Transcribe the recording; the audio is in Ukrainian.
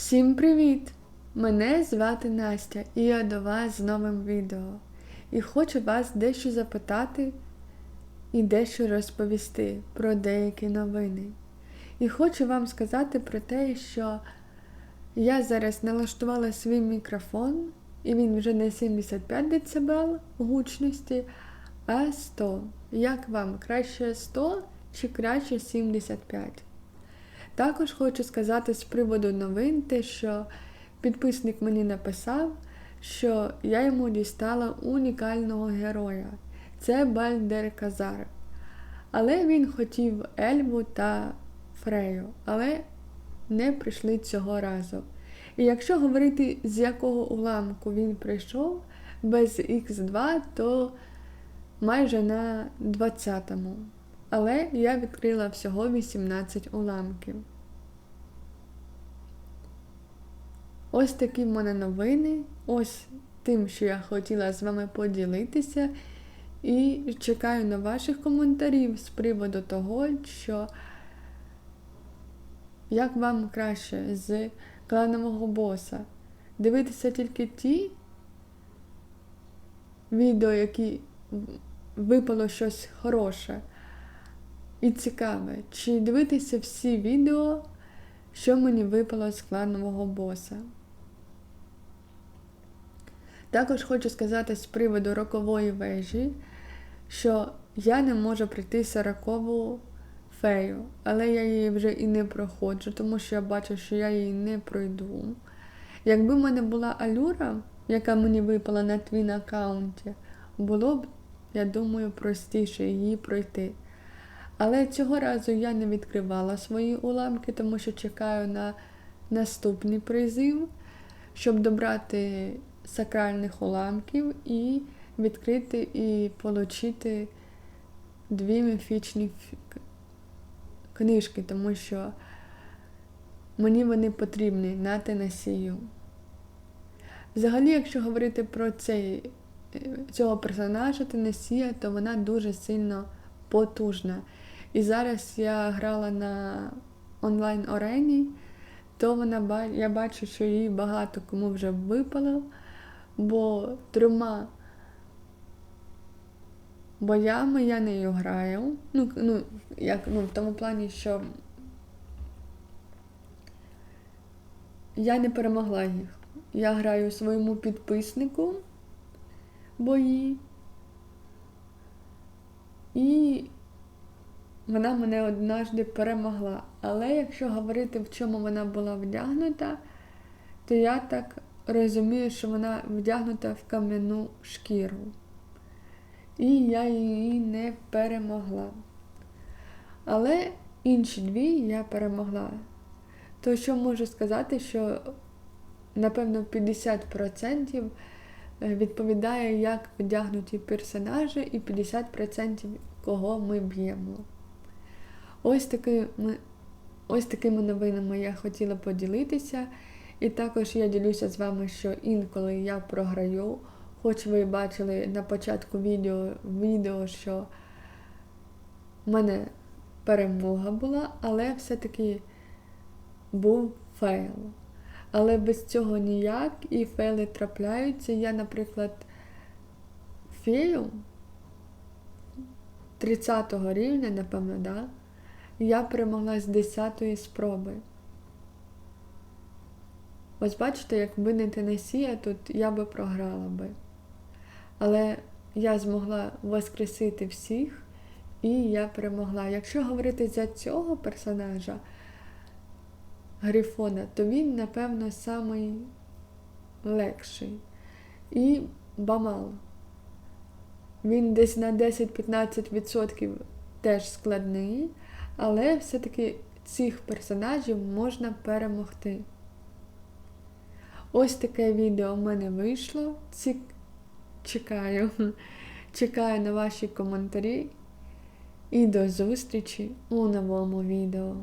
Всім привіт! Мене звати Настя і я до вас з новим відео. І хочу вас дещо запитати і дещо розповісти про деякі новини. І хочу вам сказати про те, що я зараз налаштувала свій мікрофон, і він вже не 75 дБ гучності, а 100. Як вам краще 100 чи краще 75? Також хочу сказати з приводу новин, те, що підписник мені написав, що я йому дістала унікального героя. Це Бальдер Казар. Але він хотів Ельву та Фрею, але не прийшли цього разу. І якщо говорити, з якого уламку він прийшов без Х2, то майже на 20-му. Але я відкрила всього 18 уламків. Ось такі в мене новини. Ось тим, що я хотіла з вами поділитися. І чекаю на ваших коментарів з приводу того, що як вам краще з кланового боса. Дивитися тільки ті відео, які випало щось хороше і цікаве, чи дивитися всі відео, що мені випало з кланового боса. Також хочу сказати з приводу рокової вежі, що я не можу прийти сорокову фею, але я її вже і не проходжу, тому що я бачу, що я її не пройду. Якби в мене була алюра, яка мені випала на твін аккаунті, було б, я думаю, простіше її пройти. Але цього разу я не відкривала свої уламки, тому що чекаю на наступний призив, щоб добрати сакральних уламків і відкрити і отримати дві міфічні книжки, тому що мені вони потрібні на Тенесію. Взагалі, якщо говорити про цей, цього персонажа Тенесія, то вона дуже сильно потужна. І зараз я грала на онлайн-орені, то вона я бачу, що її багато кому вже випало, бо трьома боями я нею граю. Ну, ну, як, ну, в тому плані, що я не перемогла їх. Я граю своєму підписнику бої. І вона мене однажды перемогла. Але якщо говорити, в чому вона була вдягнута, то я так розумію, що вона вдягнута в кам'яну шкіру. І я її не перемогла. Але інші дві я перемогла. То що можу сказати, що, напевно, 50% відповідає, як вдягнуті персонажі, і 50% кого ми б'ємо. Ось такими, ось такими новинами я хотіла поділитися. І також я ділюся з вами, що інколи я програю, хоч ви бачили на початку відео, відео що в мене перемога була, але все-таки був фейл. Але без цього ніяк і фейли трапляються. Я, наприклад, фею 30 рівня, напевно, да? Я перемогла з 10-ї спроби. Ось бачите, якби не Тенесія, тут я би програла би. Але я змогла воскресити всіх, і я перемогла. Якщо говорити за цього персонажа Грифона, то він, напевно, самий легший. І Бамал. Він десь на 10-15% теж складний, але все-таки цих персонажів можна перемогти. Ось таке відео в мене вийшло. Ці... Чекаю. Чекаю на ваші коментарі. І до зустрічі у новому відео.